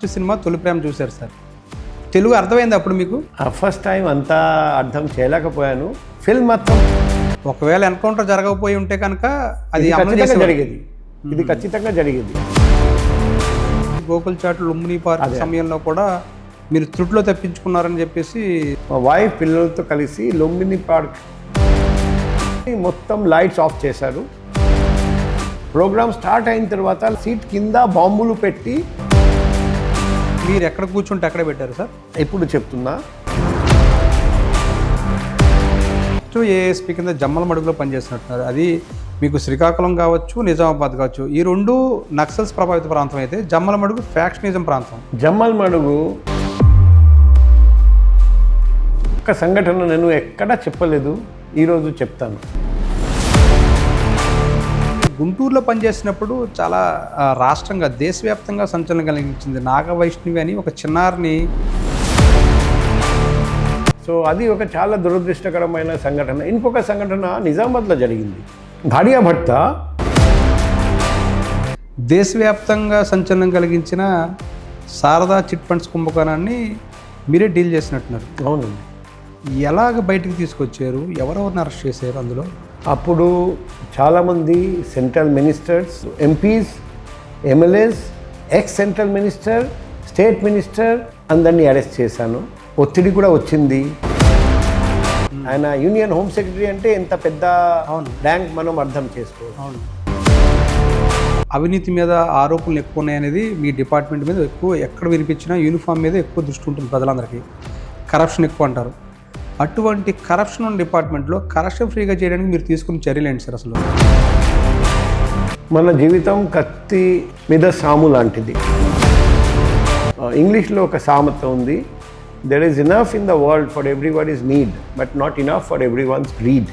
First cinema తొలి ప్రేమ చూశారు sir. Telugu అర్థమైంది అప్పుడు మీకు? ఫస్ట్ టైం అంతా అర్థం చేయలేకపోయాను. ఫిల్మ్ మొత్తం. ఒకవేళ ఎన్కౌంటర్ జరగకపోయి ఉంటే కనుక అది. జరిగేది. ఇది ఖచ్చితంగా జరిగేది. గోకుల్ చాట్ లుంబిని పార్క్ సమయంలో కూడా మీరు త్రుట్లో తప్పించుకున్నారని చెప్పేసి మా వైఫ్ పిల్లలతో కలిసి లుంబిని పార్క్ మొత్తం లైట్స్ ఆఫ్ చేశారు. ప్రోగ్రామ్ స్టార్ట్ అయిన తర్వాత సీట్ కింద బాంబులు పెట్టి మీరు ఎక్కడ కూర్చుంటే అక్కడే పెట్టారు సార్? ఇప్పుడు చెప్తున్నా. ఫస్ట్ ఏఎస్పీ కింద జమ్మల మడుగులో పనిచేస్తున్నట్టున్నారు. అది మీకు శ్రీకాకుళం కావచ్చు నిజామాబాద్ కావచ్చు. ఈ రెండు నక్సల్స్ ప్రభావిత ప్రాంతం అయితే జమ్మల మడుగు ఫ్యాక్షనిజం ప్రాంతం. జమ్మల్ మడుగు ఒక సంఘటన నేను ఎక్కడా చెప్పలేదు. ఈరోజు చెప్తాను. గుంటూరులో పనిచేసినప్పుడు చాలా రాష్ట్రంగా దేశవ్యాప్తంగా సంచలనం కలిగించింది నాగవైష్ణవి అని ఒక చిన్నారిని. సో అది ఒక చాలా దురదృష్టకరమైన సంఘటన. ఇంకొక సంఘటన నిజామాబాద్లో జరిగింది. భార్యాభర్త దేశవ్యాప్తంగా సంచలనం కలిగించిన శారదా చిట్ ఫండ్స్ కుంభకోణాన్ని మీరే డీల్ చేసినట్టున్నారు. అవునండి. ఎలాగ బయటికి తీసుకొచ్చారు? ఎవరెవరిని అరెస్ట్ చేశారు అందులో? అప్పుడు చాలామంది central ministers MPs MLAs ex central minister state minister అందరినీ అరెస్ట్ చేశాను. ఒత్తిడి కూడా వచ్చింది. ఆయన యూనియన్ హోమ్ సెక్రటరీ అంటే ఎంత పెద్ద. ర్యాంక్ మనం అర్థం చేసుకోవచ్చు. అవును. అవినీతి మీద ఆరోపణలు ఎక్కువ ఉన్నాయనేది మీ డిపార్ట్మెంట్ మీద ఎక్కువ ఎక్కడ వినిపించినా యూనిఫామ్ మీద ఎక్కువ దృష్టి ఉంటుంది ప్రజలందరికీ. కరప్షన్ ఎక్కువ అంటారు. అటువంటి కరప్షన్ ఉన్న డిపార్ట్మెంట్లో కరప్షన్ ఫ్రీగా చేయడానికి మీరు తీసుకున్న చర్యలు ఏంటి సార్ అసలు? మన జీవితం కత్తి మీద సాము లాంటిది. ఇంగ్లీష్లో ఒక సామెత ఉంది there is enough in the world for everyone is need but not enough for everyone's greed